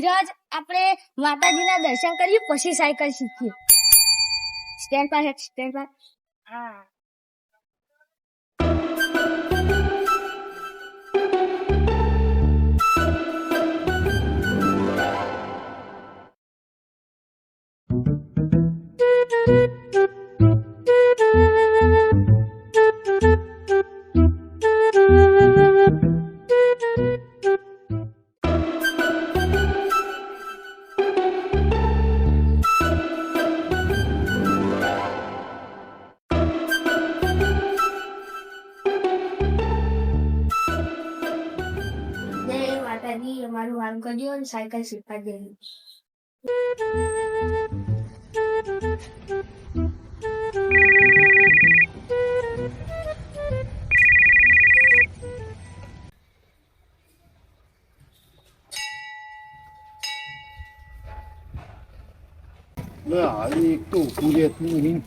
ધીરજ આપણે માતાજીના દર્શન કરીએ પછી સાયકલ શીખીએ. સ્ટેન્ડ પર સ્ટેન્ડ પર હા. વાલ કરજો અને સાયકલ શીખવા દેજો લે આ એક તો ઊભું રહેતું નહીં.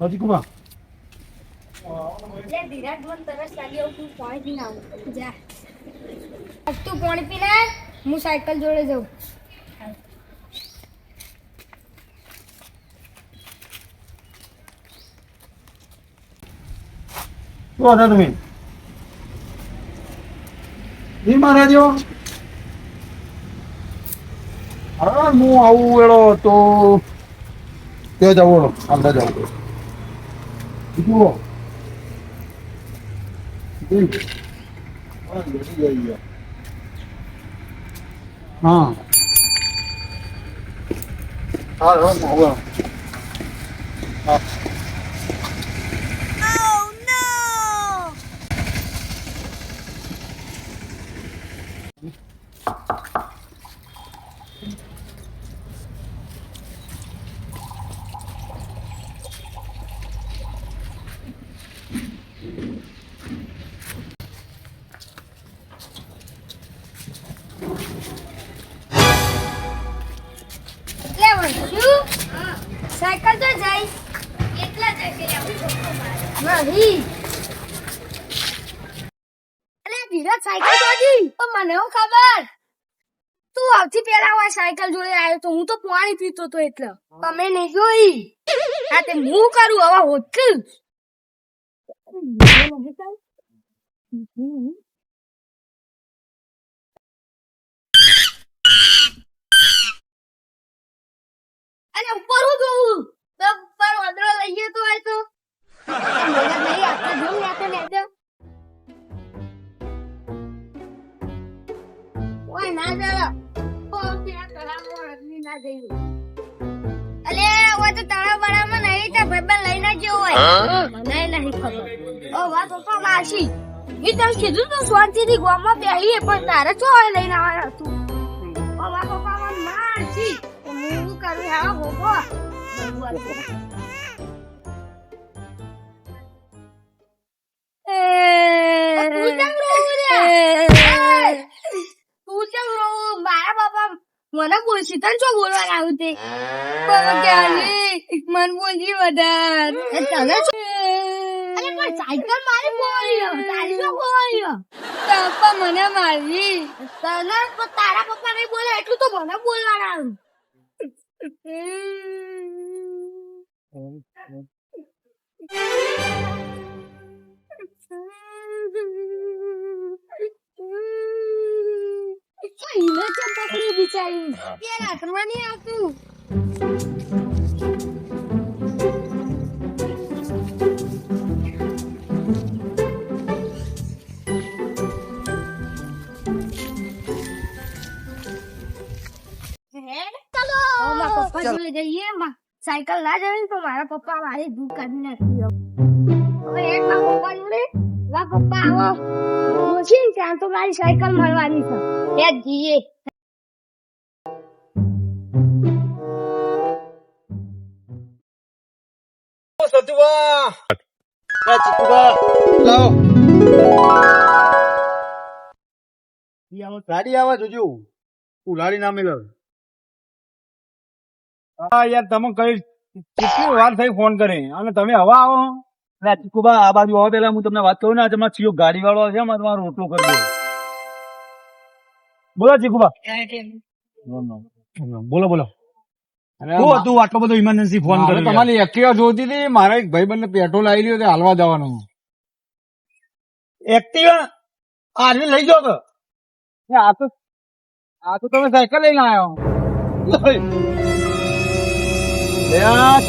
હાજી કુમાર લે ધીરજ મને તરસ લાગી એવું તું પાણી પીને આવું જા તું પાણી પીને લે હું સાયકલ જોડે જાઉં શું હતા તમે જી હા આવું વેળો તો ત્યાં જવું વેળો જુઓ જી. હા, જલ્દી આવી ગયા. હા હા હા હું આવ્યો તો હું તો પાણી પીતો તો એટલે. તમે નહીં જોઈ. હા તે હું કરું? હવે હોટલ? અને ઉપર મને નહીં ખબર. ઓ વાત પપ્પા કીધું તો શાંતિથી ગામમાં બેહીએ, પણ તારે ચો લઈને આવ્યા તું? ઓ મને બોલશી તને શું બોલવા આવ્યું તે મન બોલજી વધાર તને અરે પણ સાયકલ મારી બોલ્યો તારી શું બોલ્યો પપ્પા મને મારી તને તારા પપ્પા નહીં બોલે એટલું તો મને બોલવાના આવ્યું હિમે ચમ પકડી બિચારી. નહીં આવતું સાયકલ ના જવી તો મારા પપ્પા મારી દૂર કાઢી નાખી મારા પપ્પા જોડે. પપ્પા આવો. ને ત્યાં તો મારી સાયકલ મળવાની છે. ત્યાં જ જઈએ સતુભા આ ચીકુભા લાવો. ગાડી આવા જોજો. ઉલાડી ના મેળવ. હા યાર તમે કઈ કેટલી વાર થઈ ફોન કરે? અને તમે હવા આવો. ના ચીકુબા આ બાજુ આવો પેલા હું તમને વાત કરું ને આજે મારા ચિયો ગાડી વાળો છે મારે તમારો રોટલો કરી દો બોલો ચીકુબા બોલો બોલો. અરે શું હતું આટલો બધો ઇમરજન્સી ફોન કર્યો તમારી એક્ટિવા જોતી હતી મારે એક ભાઈ પેટ્રોલ આવી રહ્યો તે હાલવા જવાનું. એક્ટિવા આજે લઈ જાઓ તો? એ આ તો આ તો તમે સાયકલ લઈને આવ્યો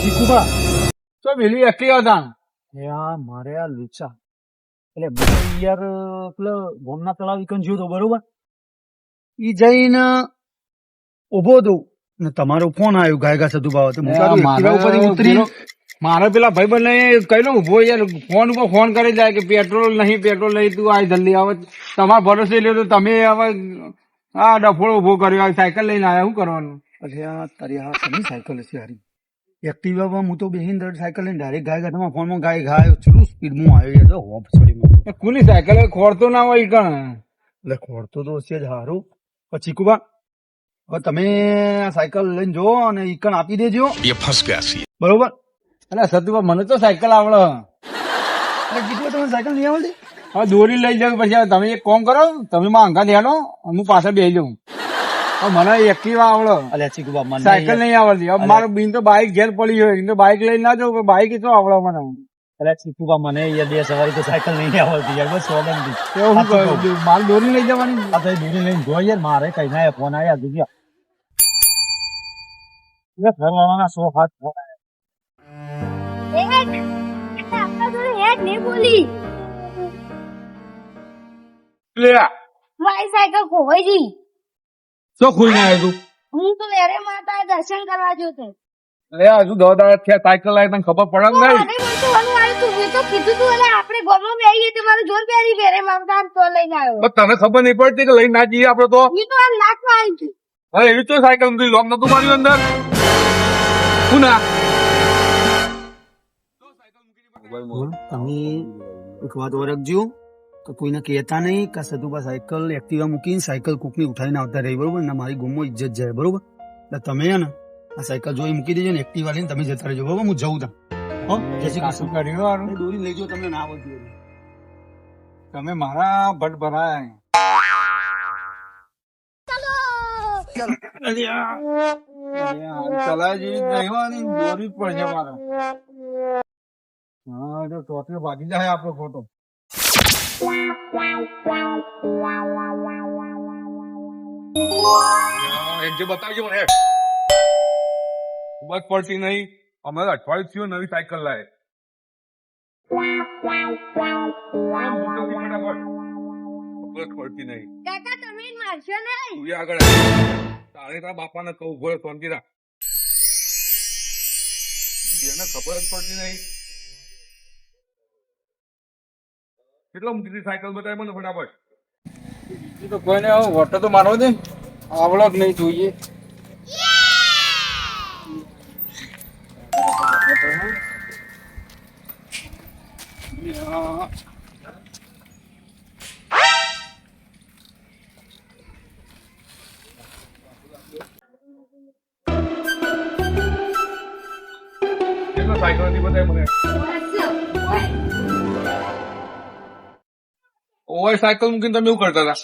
ચીકુબા તો પેલી એક્ટિવા હતા. મારે આ લુચા. એટલે યાર પેલો ગોમના તળાવ ઇકન જોયો તો બરોબર? ઈ જઈને ઊભો દઉં. ને તમારો ફોન આવ્યો ગાયગા સતુ ભાવ તો હું ઉતરી. પેલો- મારે પેલા ભાઈ બંને કહ્યું ઊભો યાર. ફોન ઉપર ફોન કરી જાય કે પેટ્રોલ નહીં પેટ્રોલ નહીં તું આ જલ્દી આવે. તમારા ભરોસે લ્યો તો તમે હવે આ ડફોળો ઊભો કર્યો સાયકલ લઈને આવ્યા શું કરવાનું? અરે આ તારી આ શેની સાયકલ હશે હારી? એક્ટિવામાં હું તો બેહીન દર સાયકલ લઈને ડાયરેક્ટ ગાય ગાઠામાં ફોનમાં ગાય ગાય ચલું સ્પીડમાં આવ્યો યાર હોપ છોડી મૂકો સાયકલ? ખોરતો ના હોય કણ? એટલે ખોડતો તો છે જ હારું. પછી કુબા હવે તમે આ સાયકલ લઈને જો અને ઈકણ આપી દેજો. એ ફસ બરોબર? અને સતુભા મને તો સાયકલ આવડે. એટલે કીધું તમે સાયકલ નહીં આવડતી? હવે દોરી લઈ જાવ પછી તમે એક કોમ કરો તમે માં અંગા દેવાનો હું પાછળ બે જાઉં. મને એક્ટિવા આવડે. અલે ચીકુબા મને સાયકલ નહીં આવડતી. હવે મારું બિન તો બાઇક ઘેર પડી હોય તો બાઇક લઈને ના જાઉં બાઇક તો આવડે મને. અલ્યા ચીકુબા મને યાર બે સવારી તો સાયકલ નહીં આવડતી યાર બસ સોગંદી તો હું કરું? મારે દોરી લઈ જવાની? આ તો દોરી લઈને જો યાર મારે કઈ ના ફોન આવ્યા દુનિયા ઘરવાળાના સો હાથ સાયકલ ખોવાઈ ગઈ. શું ખુઈ ના આવ્યું હું તો વેરે માતા દર્શન કરવા ગયો તો. હજુ દસ થયા સાયકલ લાઈ તને ખબર પડે તો નહીં અરે મને તો વાનું આવ્યું તું મેં તો કીધું તું એટલે આપણે ગોમમાં બેહીએ તો મારું જોર પહેરી વેરે માતા તો લઈને આવ્યો. બસ તને ખબર નહીં પડતી કે લઈને ના જઈએ આપડે તો? એ તો આમ નાખવા આવી ગયું. હવે એવી તો સાયકલ નથી લોક નતું મારી અંદર? શું ના? તમે એક વાત ઓળખજો તો કોઈને કહેતા નહીં કે સતુભા સાયકલ એક્ટિવા મૂકીને સાયકલ કૂકની ઉઠાવીને આવતા રહી બરોબર? ને મારી ગુમો ઇજ્જત જાય બરોબર? એટલે તમે હે ને આ સાયકલ જોઈ મૂકી દેજો ને એક્ટિવા લઈને તમે જતા રહેજો બરોબર? હું જઉં તાં દોરી લઈ તમને ના આવડતી તમે મારા ભટ ભરાય ભાગી જાય આપણો ખોટો એક જે બતાવજો મને. બસ પડતી નહીં. અમે અઠવાડિયું થયું નવી સાયકલ લાવે નહીં. કાકા તમે મારશો નહીં તું આગળ તારે તારા બાપાને કહું રહે, શાંતિ રાખ બેને ખબર જ પડતી નહીં. કેટલો મૂકી સાયકલ બતાવી મને ફટાફટ. તો કોઈને વોટો તો મારવો દે. આવડો જ નહીં જોઈએ. કેટલો સાયકલ નથી બતાવી મને. ઓય સાયકલ મૂકીને તમે એવું કરતા હતા?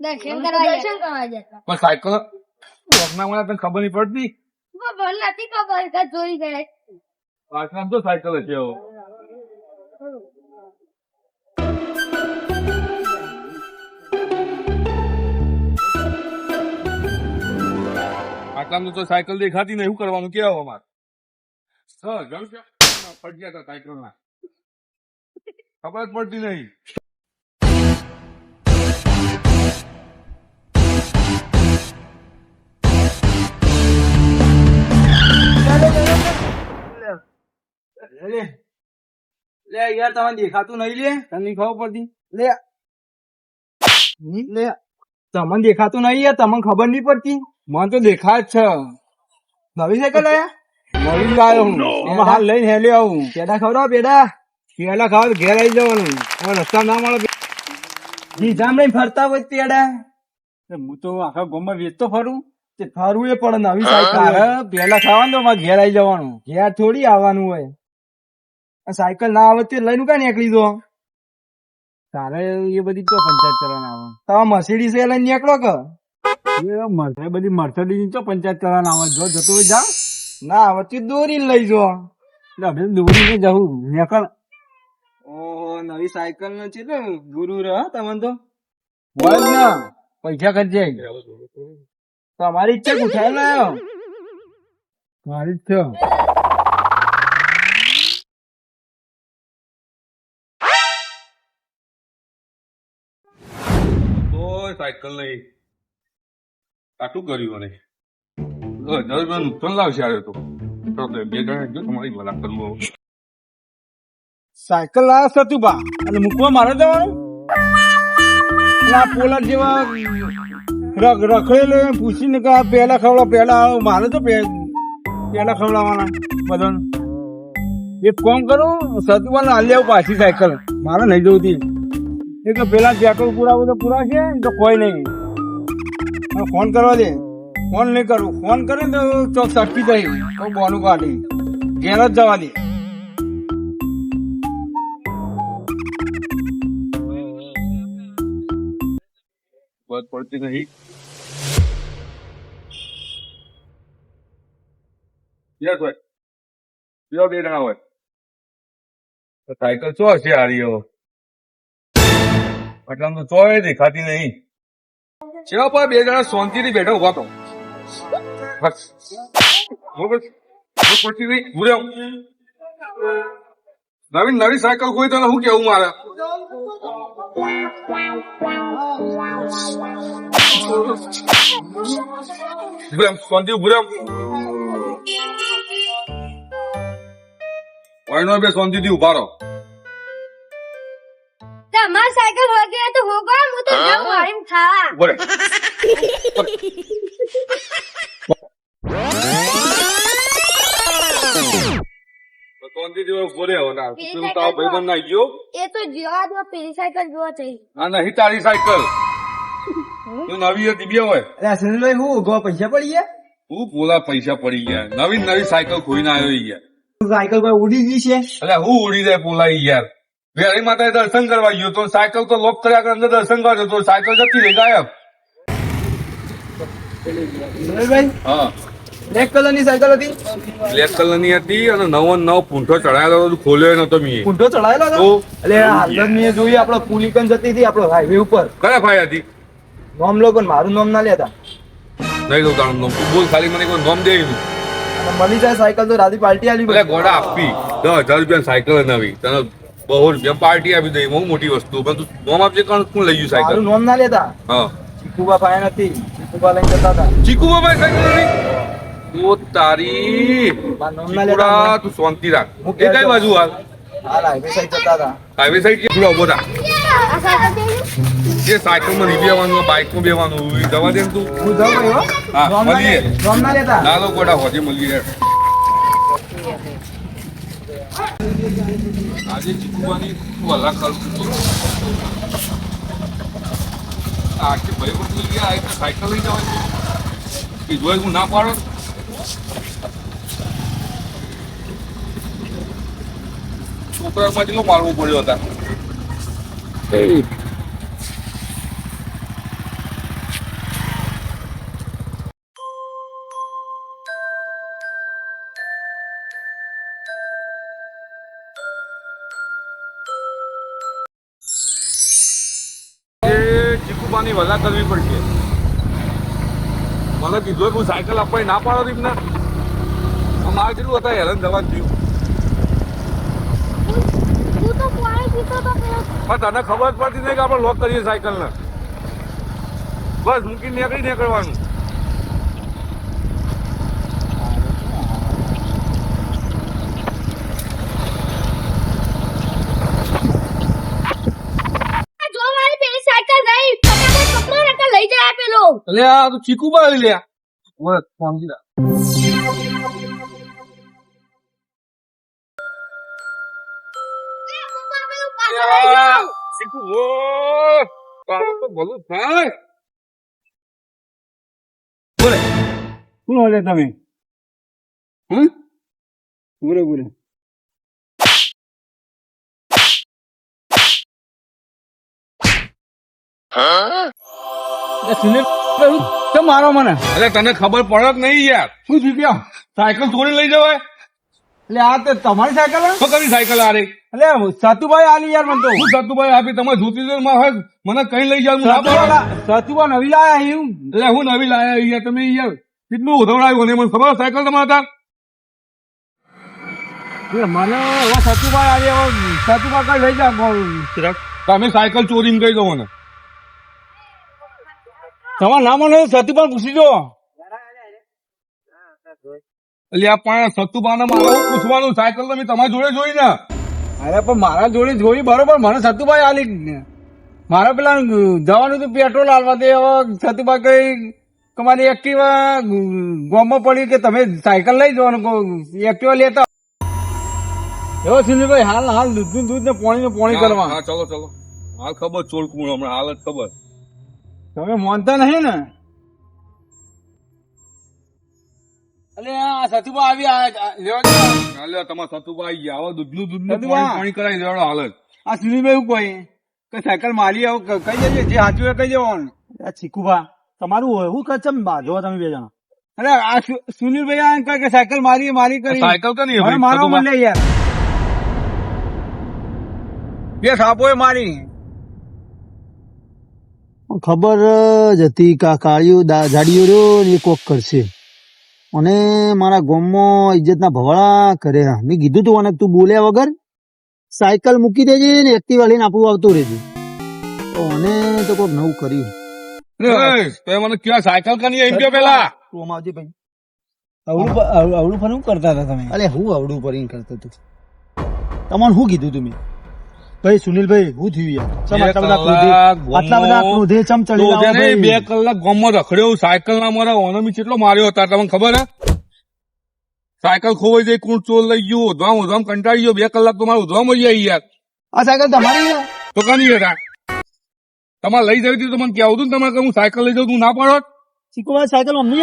દર્શન કરવા દર્શન કરવા જતા પણ સાયકલ? વખના મને તને ખબર નહીં પડતી? નથી ખબર કે ચોરી જાય. પાછળ તો સાયકલ હશે એવો આટલામાં તો સાયકલ દેખાતી નહીં શું કરવાનું? કેવા હવે સર જણ ગયા હતા સાયકલ ખબર જ પડતી નહીં. લે લે યાર તમને દેખાતું નહીં લે. તમને ખબર પડતી? લે. લે તમને દેખાતું નહીં યાર તમને ખબર નહીં પડતી? મને તો દેખાય જ છે. નવી સાયકલ આયા? નવી લાવ્યો હું આમાં હાલ લઈને હેલ્યો આવું પેડા ખવડાવ પેડા. પેડા ખાવ ઘેર આવી જવાનું. હવે રસ્તા ના મળે. જી જામ લઈને ફરતા હોય પેડા. હું તો આખા ગામમાં વેચતો ફરું. તે ફરવું એ પડે નવી સાયકલ. પેલા ખાવાનું તો ઘેર આવી જવાનું. ઘેર થોડી આવવાનું હોય. આ સાયકલ ના આવે તે લઈને ક્યાં નીકળી દો તારે એ બધી તો પંચાયત કરવાના આવે. તમારા મર્સિડીઝ એ લઈને નીકળો કે? એ બધી મર્સડીઝ ચો પંચાયત કરવાના આવે. જો જતો હોય જા. ના વચ્ચે દોરી લઈ જો. એટલે અમે દોરી ને જવું નેકળ. ઓહો નવી સાયકલ નો છે ને ગુરુ રહ તમને તો. બોલ ના પૈસા ખર્ચે તમારી ઈચ્છા ઉઠાઈ લાયો મારી જ છે સાયકલ નહીં. આટલું કર્યું મને? કરવું. સાયકલ લાવ્યો સતુભા અને મૂકવા મારે જવાનું? આ પોલા જેવા રખ- રખડેલો પૂછીને કે પહેલા ખવડાવ, પહેલા મારે તો પહેલા ખવડાવવાના બધાને. એક કોમ કરો હાલી આવું પાછી સાયકલ. મારે નહીં એ તો પેલા પેટ્રોલ પુરાવું તો છે તો કોઈ નહીં. ફોન કરવા દે. ફોન નહીં કરું. ફોન કરે ને તો સટકી થઈ તો બોનું કાઢી ઘેર જ જવા દે. પડતી નહીં. યસ હોય બીજા બે જણા હોય સાયકલ ચો હશે હારી એટલે આમ તો ચોય દેખાતી નહીં. ચેવા પર બે જણા શાંતિથી બેઠો ઊભા તો. ભૂલ્યો નવી નવી સાયકલ કોઈ તને શું કેવું મારે? ભૂલ્યો શાંતિ ભૂલ્યો વાયનો બે શાંતિથી ઊભા રહો. તમારી સાયકલ વગેરે તો હોગો હું તો જાઉં મારીને ખાવા. ઊભો રહે. તો શાંતિથી ઊભો રહે હવે? ના. પેલું તારો ભાઈબંધ ના ગયો. એ તો જોવા દો પેલી સાયકલ જોવા થઈ આ નહીં તારી સાયકલ. તું નવી હતી બે હોય. અરે સુનિલભાઈ હું ઊભો પૈસા પડી ગયા? હું પોલા પૈસા પડી ગયા. નવી નવી સાયકલ ખોઈને આવ્યો યાર. સાયકલ પર ઉડી ગઈ છે? એટલે હું ઉડી જાય પોલા યાર. વેરી માતા દર્શન કરવા ગયો તો સાયકલ તો લોક કર્યા કરે અંદર દર્શન કર્યો તો સાયકલ જતી રહી ગાયબ. સુનિલભાઈ હા. બ્લેક કલર સાયકલ હતી? બ્લેક કલર હતી અને નવો નવો પૂંઠો ચડાયેલો હતો ખોલ્યો નતો મી. ઊંધો ચડાયેલો હતો? એટલે હાલ મેં જોઈ આપણો પુલિકન જતી હતી આપણો હાઈવે ઉપર. કયા ભાઈ હતી? નામ લો પણ મારું નોમ ના લેતા. નહીં તો તારું નામ. તું બોલ ખાલી મને કોઈ નામ દે. મળી જાય સાયકલ તો રાધી પાર્ટી આલી ગોડા આપી. દસ હજાર રૂપિયા સાયકલ નવી તને બહુ રૂપિયા પાર્ટી આપી દઈ બહુ મોટી વસ્તુ. પણ તું નામ આપજે કોણ કોણ લઈ ગયું સાયકલ? નોમ ના લેતા? હા. ચીકુબા ભાઈ નથી ચીકુબા લઈને જતા હતા. ચીકુબા ભાઈ સાયકલ નથી ઓ તારી ચીકુડા તું શાંતિ રાખ. એ કઈ બાજુ હાલ? હાલ હાઈવે સાઈડ જતા હતા. હાઈવે સાઈડ કે ઊભો થા. જે સાયકલમાં નહીં બેવાનું બાઇકમાં બેવાનું એ જવા દે તું. હું જાઉં ભાઈ હો. મળીએ. લે- નામ ના લેતા. ના ગોડા હોજે મળીએ. આજે ચીકુવાની વલા કરું આખી ભાઈ બધું ગયા એક સાયકલ લઈ જવાય. એ જોઈ હું ના પાડો. માં નો મારવો પડ્યો હતા? ચીકુબાની વજા કરવી પડશે. મને કીધું કે હું સાયકલ આપવાની ના પાડો તી ને મારે કેટલું હતા હેરાન થવા થયું. પાણી તને ખબર પડતી નહીં કે આપણે લોક કરીએ સાયકલ ને બસ મૂકીને નીકળી નીકળવાનું. એટલે આ તો ચીકુ બાળી લ્યા બસ સમજી રા ચીકુ ઓ તારું તો ભલું થાય. શું બોલે તમે? હમ? બોલે બોલે. સુનિલ એવું મારો મને. એટલે તને ખબર પડે કે નહીં યાર. શું થયું સાયકલ ચોરી લઈ જવાય? એટલે આ તે તમારી સાયકલ? શું કરી સાયકલ આ રહી? એટલે સતુભાઈ આલી યાર મને તો. હું સતુભાઈ આપી તમે જોતી જો હોય. મને કઈ લઈ જાવ સતુભાઈ નવી લાયા હું એટલે હું નવી લાયા યાર તમે યાર કેટલું ઉધવડાયું ને મને ખબર સાયકલ તમારા હતા મને હવે સતુભાઈ આવી સતુભાઈ સતુભા કઈ લઈ જાવ તમે સાયકલ ચોરી કહી દો મને. તમારા નામ મને સતુભા પૂછી જો. એટલે પણ સતુભાને મારે પૂછવાનું સાયકલ તો મેં તમારી જોડે જોઈ ને અરે પણ મારા જોડે જોઈ બરોબર મને સતુભાઈ આલી. મારે પેલા જવાનું હતું પેટ્રોલ આલવા દે હવે સતુભાઈ કઈ તમારી એક્ટિવા ગોમમાં પડી કે તમે સાયકલ લઈ જવાનું એક્ટિવા લેતા. એવો સુનિલભાઈ હાલ હાલ દૂધ દૂધ ને પોણી ને પોણી કરવા. હા ચલો ચલો. હાલ ખબર ચોળકું હમણાં હાલ જ ખબર. તમે માનતા નહીં ને? અલે આ સતુભા આવી આ- લેવા તમારા ગયા. હવે દૂધનું દૂધનું પાણી પાણી કરાવી દેવાડો હાલ આ સુનિલભાઈ એવું કોઈ કે સાયકલ આવું જે એ આ ચીકુભા તમારું બાજો તમે બે જણા? અરે આ સુનિલભાઈ આ કહે કે સાયકલ મારી મારી કરી. સાયકલ તો નહીં હવે મારો. મને યાર. બે સાપોએ મારી. ખબર જ હતી કે આ જાડીઓ રહ્યો ને એ કોક કરશે. અને મારા ગામમાં ઇજ્જતના ભવાળા કર્યા મેં કીધું તું અને તું બોલ્યા વગર સાયકલ મૂકી દેજે ને એક્ટિવા લઈને આપણું આવતું રહેજે. તો મને તો કોક નવું કર્યું. મને ક્યાં સાયકલ કની એમ કે પેલા? તું આમાં ભાઈ. અવળું અવળું ફરું કરતા હતા તમે? અરે હું અવળું ફરીને કરતો તું તમને શું કીધું તું મેં? ભાઈ સુનિલભાઈ હું થયું યાર. ચમ આટલા બધા ક્રોધે ચમ ચડી બે કલાક ગામમાં રખડ્યો સાયકલ ના મારા ઓનમી કેટલો માર્યો હતા તમને ખબર હે? સાયકલ ખોવાઈ જાય કોણ ચોર લઈ ગયું ઉધવામ ઉધવામ કંટાળી ગયો બે કલાક તો મારું ઉધવામ મળી આવી યાર. આ સાયકલ તમારી તો કની હતા તમારે લઈ જવી હતી તો મને કહેવું હતું ને તમારે હું સાયકલ લઈ જાઉં તું ના પાડો. શીખવા સાયકલ અમની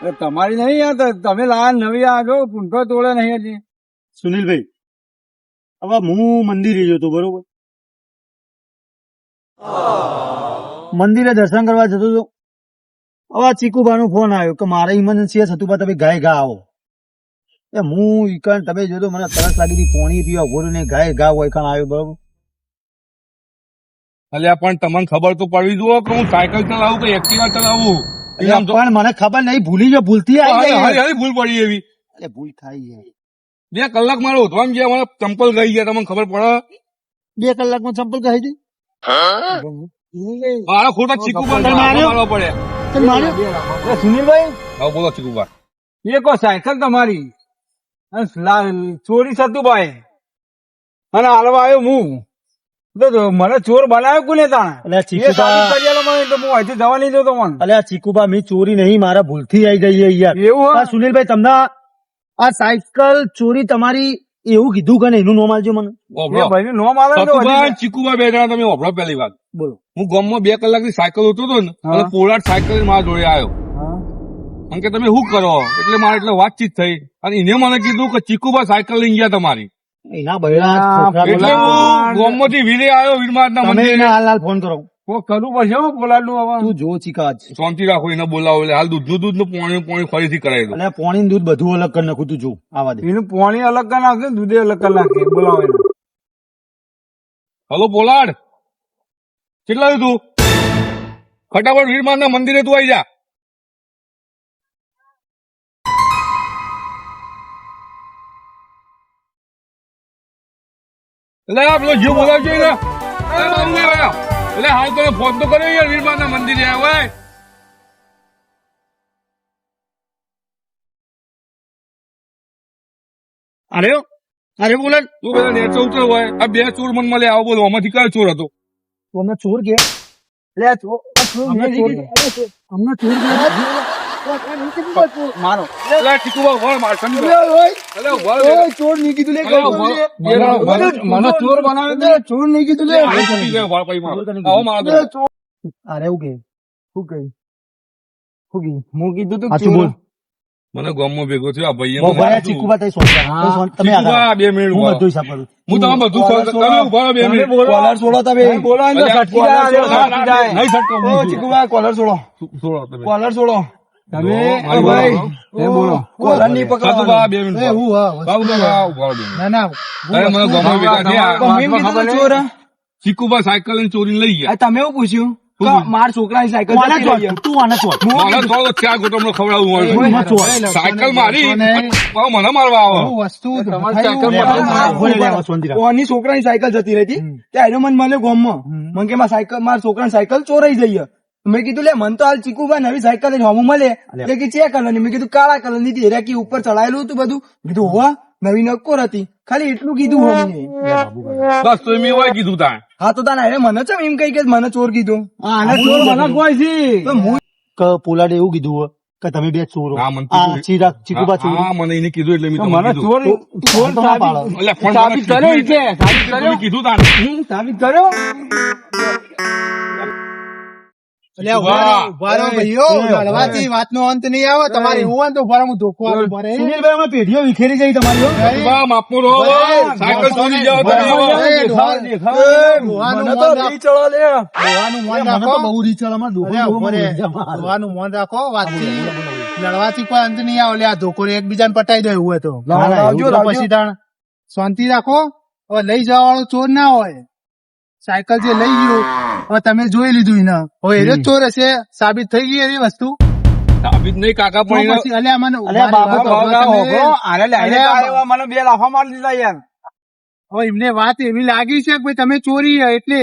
છે? તમારી નહીં યાર તમે લાયા નવી આ જો પૂંઠો તોડે નહીં હજી. સુનિલભાઈ હવે હું મંદિરે જતો બરોબર? મંદિરે દર્શન કરવા જતો હતો હવે આ ચીકુબાનો ફોન આવ્યો કે મારે ઇમરજન્સી સતુભા તમે ગાય ગા આવો. એ હું ઈકણ તમે જોતો મને તરસ લાગી હતી પોણી પીવા ભોરું ને ગાય ગા હોય કાણ આવ્યો બરોબર? અલ્યા પણ તમને ખબર તો પડવી જુઓ કે હું સાયકલ ચલાવું કે એક્ટિવા ચલાવું? પણ મને ખબર નહીં ભૂલી જો ભૂલતી આવી ભૂલ પડી એવી. ભૂલ થાય બે કલાક મારે ઉઠવાનું છે મને ચંપલ ગઈ ગયા તમને ખબર પડે? બે કલાકમાં ચંપલ કહી દી મારા ખોટા ચીકુ મારવા પડે. સુનિલભાઈ? બોલો ચીકુભાઈ. એ કો સાયકલ તમારી. ચોરી થતું સતુભાઈ અને હાલવા આવ્યો હું. મને ચોર બનાવ્યો કોને તાણે? જવા નહીં દો તમને. અલ્યા ચીકુબા મેં ચોરી નહીં મારા ભૂલથી આવી ગઈ યાર. એવું? સુનિલભાઈ તમને આ સાયકલ ચોરી તમારી એવું કીધું કે એનું નોમ આલજો મને. એ આવે ચીકુબા બે જણા તમે ઓભળો પહેલી વાત. બોલો. હું ગામમાં બે કલાકની સાયકલ ઉતરતો હતો ને અને પોલાડ સાયકલ મારા જોડે આવ્યો હા. કારણ કે તમે શું કરો? એટલે મારે એટલે વાતચીત થઈ. અને એને મને કીધું કે ચીકુભાઈ સાયકલ લઈ ગયા તમારી. એના બૈરા એટલે. હું ગામમાંથી વીરે આવ્યો મંદિરે. હાલ હાલ ફોન કરો. કરવું પડશે હો પોલાડનું હવે તું જો ચીકા શાંતિ રાખો એને બોલાવો એટલે હાલ દૂધનું દૂધનું પાણી પોણી ફરીથી કરાવી દો અને પોણી દૂધ બધું અલગ કરી નાખું તું જો આવા દે એનું પાણી અલગ કરી નાખે દૂધે અલગ કરી નાખે બોલાવો એને હલો પોલાડ કેટલા તું ફટાફટ વીરમારના મંદિરે તું આવી જા એટલે આ પેલો જીવ બોલાવજો એને. એટલે હાલ તમે ફોન તો કર્યો યાર વીરમાના મંદિરે આવ્યો હોય અરે અરે બોલે. તું પેલા નેચો ઉતર હોય આ બે ચોર મન મળે આવો બોલો આમાંથી કયો ચોર હતો? તો અમે ચોર કે લે ચોર ચોર. અમને ચોર કે મારો. એટલે ચીકુબા વળ માર સમજો એટલે વળ ઓય, ચોર નહીં કીધું લે અરે, કહું વળ- લે. વળ- વળ- મને ચોર બનાવે છે, ચોર નહીં કીધું લે. આ તૂટી ગયો વળ પછી મારો. આવો મારો અરે એવું કે? શું કહ્યું શું હું કીધું તું સાચું બોલ. મને ગામમાં ભેગો થયો આ ભાઈએ મને ભર્યા ચીકુબા તઈ સોંટા. તમે આગળ બે મિનિટ હું બધું હિસાબ કરું હું તમે બધું કોલર સોલ્વ- તમે ઊભા બે મિનિટ. કોલર છોડો તમે. બોલો અંદર સટકી જાય, છોડો. સટકી જાય. નહીં સટકાવું ચીકુબા, કોલર છોડો છોડો તમે. કોલર છોડો તમે મારી ભાઈ એ બોલો. સાધુબા, પકડવાનું બે મિનિટ એ હું હા બાબુ બાબા, ઊભા ના ના અરે મને ગમો બેટા. તમે એમ કીધું તો ચોર ચીકુબા સાયકલ ને ચોરી લઈ ગયા. તમે એવું પૂછ્યું? માર છોકરા છોકરાની સાયકલ? તું આને ચોટ. મને થોડો ચાર. ગોટમનો ખવડાવવું હોય. કોઈ ના ચોટ. સાયકલ મારી. મને મારવા આવો. વસ્તુ ઓની છોકરાની સાયકલ જતી રહી હતી ત્યારે મને મળ્યો ગામમાં. મને કે મારા સાયકલ મારા છોકરાની સાયકલ ચોરાઈ જઈએ મેં કીધું લે મને તો હાલ ચીકુભાઈ નવી સાયકલ હમું મળે. એટલે કે ચે કલરની મેં કીધું કાળા કલરની હતી રેકી ઉપર ચડાયેલું હતું બધું. કીધું હોવા નવી નક્કોર હતી. ખાલી એટલું કીધું હોમને બસ તો એમ હોય કીધું તા હા તો તાને અરે મને ચમ એમ કઈ કે મને ચોર કીધું? આને ચોર ચોર મને કોઈ છે. તો હું કે પોલાડે એવું કીધું હોય કે તમે બે ચોરો. હા, મને આ ચીરા ચીકુબા હા, ચોરી. હા, મને એને કીધું એટલે મેં તમને મને ચોર ચોર પાડો. સાબિત એટલે કર્યો ઈ સાબિત કર્યો. કીધું તા સાબિત કર્યો. વાતનો અંત નહીં આવે. તમારે એવું તો ઊભા હું ધોકો. સુનિલભાઈ પેઢીઓ વિખેરી જઈ તમારી સાયકલ મને મન રાખ- મન મને. વાત મન લડવાથી કોઈ અંત નહીં આવે. આ ધોકો એકબીજાને પટાઈ દે એવું હોય તો. પછી તાણ. શાંતિ રાખો. હવે લઈ જવા વાળો ચોર ના હોય. સાયકલ જે લઈ ગયું હવે તમે જોઈ લીધું એને. હવે એ ચોર હશે સાબિત થઈ ગઈ એવી વસ્તુ. સાબિત નહીં કાકા પણ પછી અલ્યા મને અલ્યા, બે લાફા મારી દીધા યાર. હવે એમને વાત એવી લાગી છે કે ભાઈ તમે ચોરી એટલે.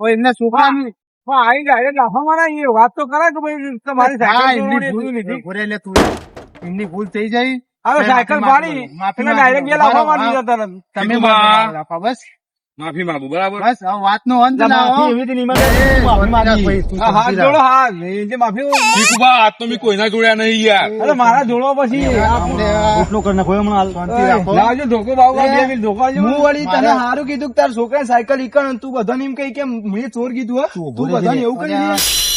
હવે એમના છોકરાની આઈ ડાયરેક્ટ લાફા મારા એ વાત તો કરે કે ભાઈ તમારી સાયકલ તું. એમની ભૂલ થઈ જાય. હવે સાયકલ માંગો. ડાયરેક્ટ બે લાફા મારી દીધા તરત. તમે. માંગો, બસ. માફી માંગુ બરાબર? બસ હવે વાતનો અંત ના માફી એવી રીતે માફી માંગી. આ હાથ જોડો રાખ. જે માફી ચીકુબા આજ તો મેં કોઈના જોડ્યા નહીં યાર. અરે મારા જોડો પછી. એટલો કરી નાખો હમણાં હાલ. શાંતિ રાખો. લાવજો ધોકો બાવવા બે ધોકો આપજો. હું વળી તને હારું કીધું કે તાર છોકરા સાયકલ ઈકણ તું બધાને એમ કહી કે મેં ચોર કીધું હો? તું બધાને એવું કરી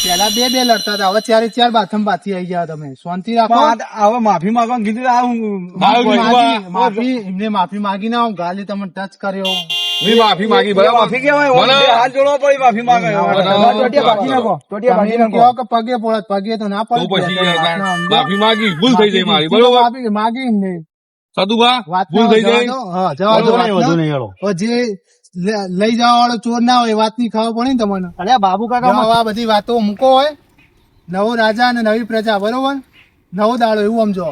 પેલા બે બે લડતા હતા હવે ચારે ચાર બાથમ બાથી આવી ગયા તમે. શાંતિ રાખો. હવે માફી માંગવાનું કીધું આ હું કીધું માફી માફી એમને માફી માગી ના હું ગાલી તમને ટચ કર્યો. મેં માફી માંગી બરાબર? માફી કેવાય મને- બે હાથ જોડવા પડી માફી માંગે. ટોટિયા બાકી નાખો ટોટિયા બાકી નાખો. કહો કે પગે પડત પગે તો ના પડે. પછી માફી માંગી ભૂલ થઈ જાય મારી બરોબર? માફી માંગી એમને સદુબા ભૂલ થઈ જાય? હા જવા દો. નહીં, વધુ નહીં, હેળો. હવે જે લઈ જવા વાળો ચોર ના હોય વાતની ખબર પડે ને તમને? અરે બાબુ કાકા જો આ બધી વાતો મૂકો હોય. નવો રાજા અને નવી પ્રજા બરોબર? નવો દાડો એવું સમજો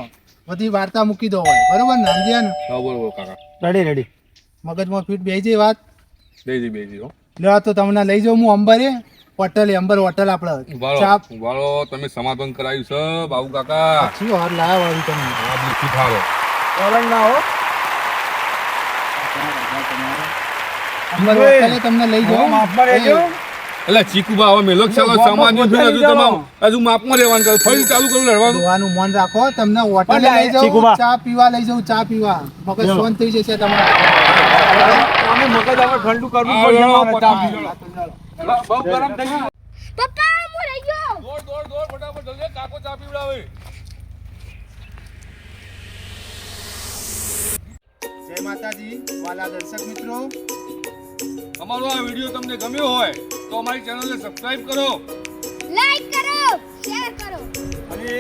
બધી વાર્તા મૂકી દો હોય બરોબર ને? સમજ્યા ને? બરોબર કાકા. રેડી રેડી મગજમાં ફીટ બેસી વાત. બેજી બેજી હો. લેવા તો તમને લઈ જાઉં હું અંબરે. પટેલ અંબર હોટલ આપણે ચા તમે સમાધાન કરાવ્યું છે બાબુ કાકા. શું હાર લાયા વાળી તમે? આ દુઃખી થારો ઓલંગ ના હો. અંબર. હોટલે તમને લઈ જાઉં. માફ માફમાં રહેજો એટલે ચીકુબા હવે મેલો ચાલો સમાજનું હજુ. તમામ હજુ માપમાં રહેવાનું કહ્યું ફરી ચાલુ કરું લડવાનું દોવાનું મન રાખો તમને હોટલે લઈ જાઉં ચા પીવા લઈ જાઉં ચા પીવા. મગજ શાંત થઈ જશે તમારું. મગજ હવે ઠંડુ કરવું પડશે પપ્પા હું રહી ગયો. દોડ દોડ દોડ ફટાફટ જલ્દી કાકો ચા પીવડાવે. જય માતાજી વાલા દર્શક મિત્રો. અમારો આ વીડિયો તમને ગમ્યો હોય તો અમારી ચેનલને સબસ્ક્રાઈબ કરો. લાઈક કરો શેર કરો. અને